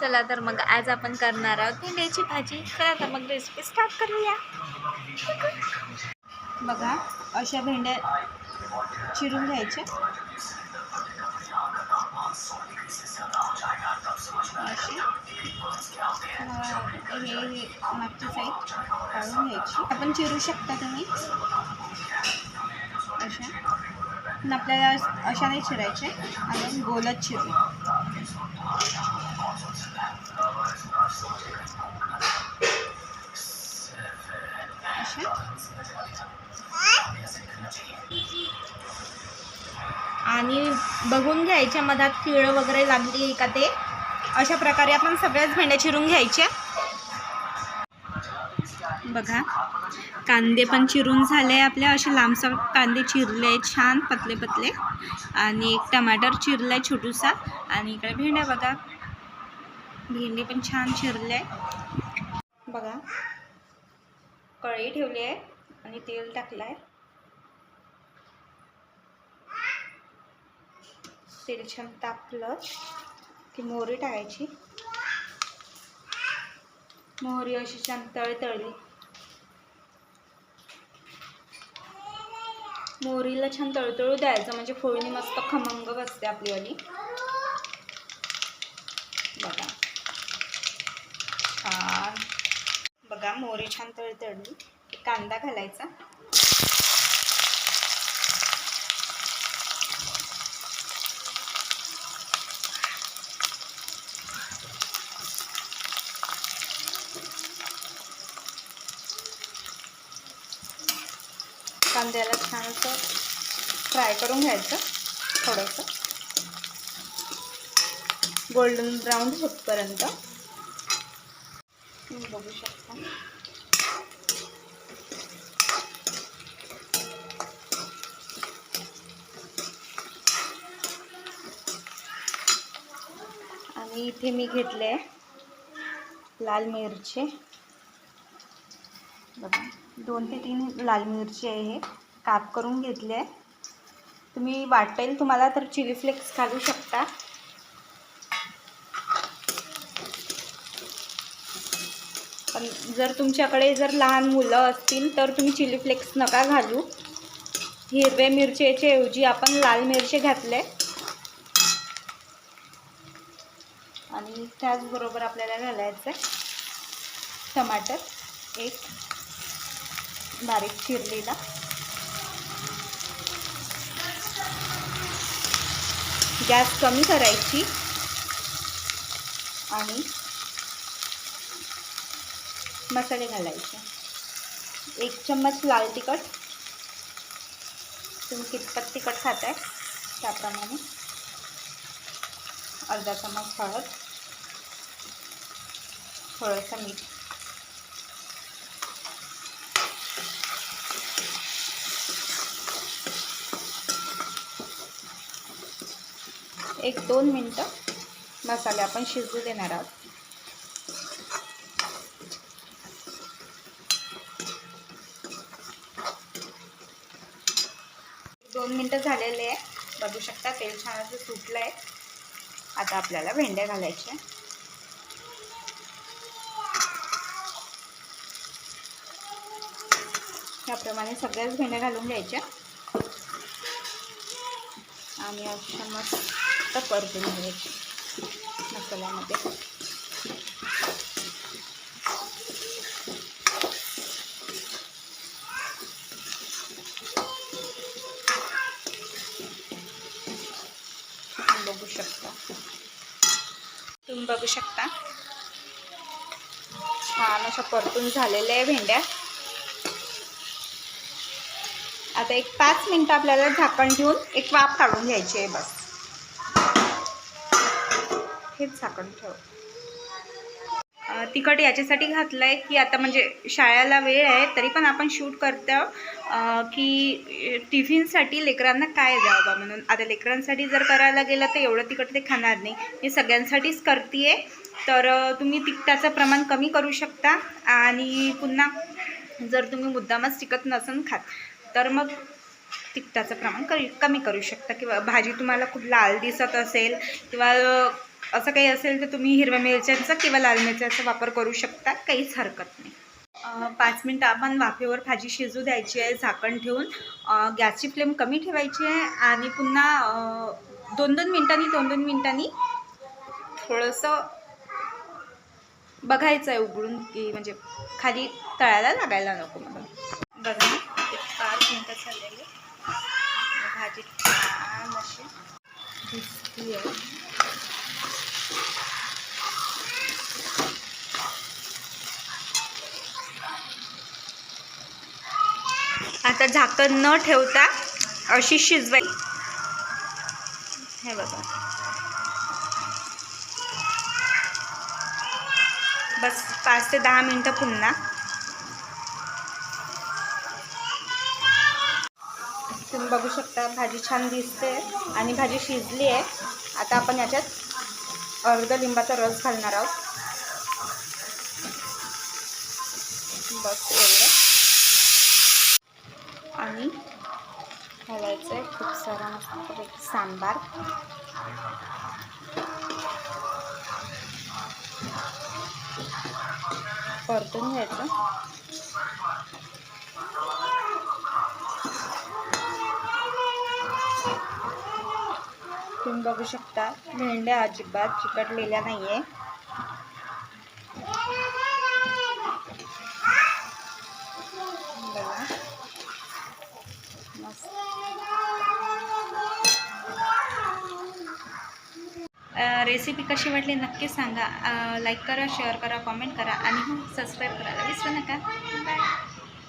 चला तर मग आज आपण करणार आहोत भेंड्याची भाजी. चला तर मग रेसिपी स्टार्ट करूया. बघा अशा भेंड्या चिरून घ्यायच्या. हे हे मागची साईड काढून घ्यायची. आपण चिरू शकता तुम्ही. अशा. आपल्याला अशा नाही चिरायचे. आणि गोलच चिरू. बघून घ्यायच्या मधात किळ वगैरे लागली आहे का ते? अशा प्रकारे आपण सगळ्याच भेंड्या चिरून घ्यायच्या. बघा कांदे पण चिरून झाले आपले. असे लांबसर कांदे चिरले छान पतले पतले. आणि एक टमाटर चिरला आहे छोटूसा. आणि इकडे भेंड्या बघा. भेंडी पण छान चिरले आहे. बघा कढई ठेवली आहे आणि तेल टाकलं आहे. तेल छान तापलं ती मोहरी टाकायची. मोहरी अशी छान तळतळली. मोहरीला छान तळतळू द्यायचं म्हणजे फोडणी मस्त खमंग बसते आपलीवाली. बघा. छान. बघा मोहरी छान तळतळली. कांदा घालायचा. कांद्याला छान असं फ्राय करून घ्यायचं थोडंसं. गोल्डन ब्राऊन होतपर्यंत. बघू शकता. आणि इथे मी घेतले लाल मिरची. बघा दोन ते तीन लाल मिरची आहे हे. काप करून घेतले आहे. तुम्ही वाटेल तुम्हाला तर चिली फ्लेक्स घालू शकता. पण जर तुमच्याकडे जर लहान मुलं असतील तर तुम्ही चिली फ्लेक्स नका घालू. हिरव्या मिरचीच्या ऐवजी आपण लाल मिरची घातले आणि त्याचबरोबर आपल्याला घालायचं आहे टमाटर एक. बारीक चिरलेला. गॅस कमी करायची. आणि मसाले घालायचे. एक चम्मच लाल तिखट. तुम्ही कितपत तिखट खाताय त्याप्रमाणे. अर्धा चम्मच हळद. थोडंसं मीठ. एक दोन मिनटं मसाले आपण शिजू देणार आहोत. दोन मिनटं झालेले आहे. बघू शकता तेल छान असं सुटलं आहे आता आपल्याला भेंड्या घालायच्या. त्याप्रमाणे सगळ्याच भेंड्या घालून घ्यायच्या. आणि अशा मस्त परतून घ्यायची म्हणजे मसाल्यामध्ये. बघू शकता. तुम्ही बघू शकता. छान अशा परतून झालेल्या आहे भेंड्या. आता एक पाच मिनटं आपल्याला झाकण ठेवून एक वाफ काढून घ्यायची आहे बस. हेच झाकण ठेव. तिखट याच्यासाठी घातलं आहे की आता म्हणजे शाळेला वेळ आहे तरी पण आपण शूट करतो. की टिफिनसाठी लेकरांना काय द्यावं बा म्हणून? आता लेकरांसाठी जर करायला गेलं तर एवढं तिखट ते खाणार नाही. मी सगळ्यांसाठीच करते आहे तर तुम्ही तिखटाचं प्रमाण कमी करू शकता आणि पुन्हा जर तुम्ही मुद्दामच तिखट नसन खात तर मग तिखटाचं प्रमाण कमी कमी करू शकता. किंवा भाजी तुम्हाला खूप लाल दिसत असेल किंवा असं काही असेल तर तुम्ही हिरव्या मिरच्यांचा किंवा लाल मिरच्याचा वापर करू शकता काहीच हरकत नाही. पाच मिनटं आपण वाफेवर भाजी शिजू द्यायची आहे झाकण ठेवून. गॅसची फ्लेम कमी ठेवायची आहे आणि पुन्हा दोन दोन मिनटांनी दोन दोन मिनटांनी थोडंसं बघायचं आहे उघडून की म्हणजे खाली तळायला लागायला नको मला बघा एक पाच मिनटं झालेले. भाजी छान अशी दिसते आता झाकण न ठेवता अशी शिजवाय हे बघा. बस पाच ते दहा मिनटं पुन्हा. तुम्ही बघू शकता भाजी छान दिसते आणि भाजी शिजली आहे. आता आपण याच्यात अर्ध लिंबाचा रस घालणार आहोत. बस एवढं. आणि घालायचं आहे. खूप सारा मस्त सांबार. परतून घ्यायचं. तुम्ही बघू शकता भेंड्या अजिबात चिकटलेल्या नाही आहे रेसिपी कशी वाटली नक्की सांगा. लाईक करा शेअर करा कॉमेंट करा आणि हो, सबस्क्राईब करायला विसरू नका. बाय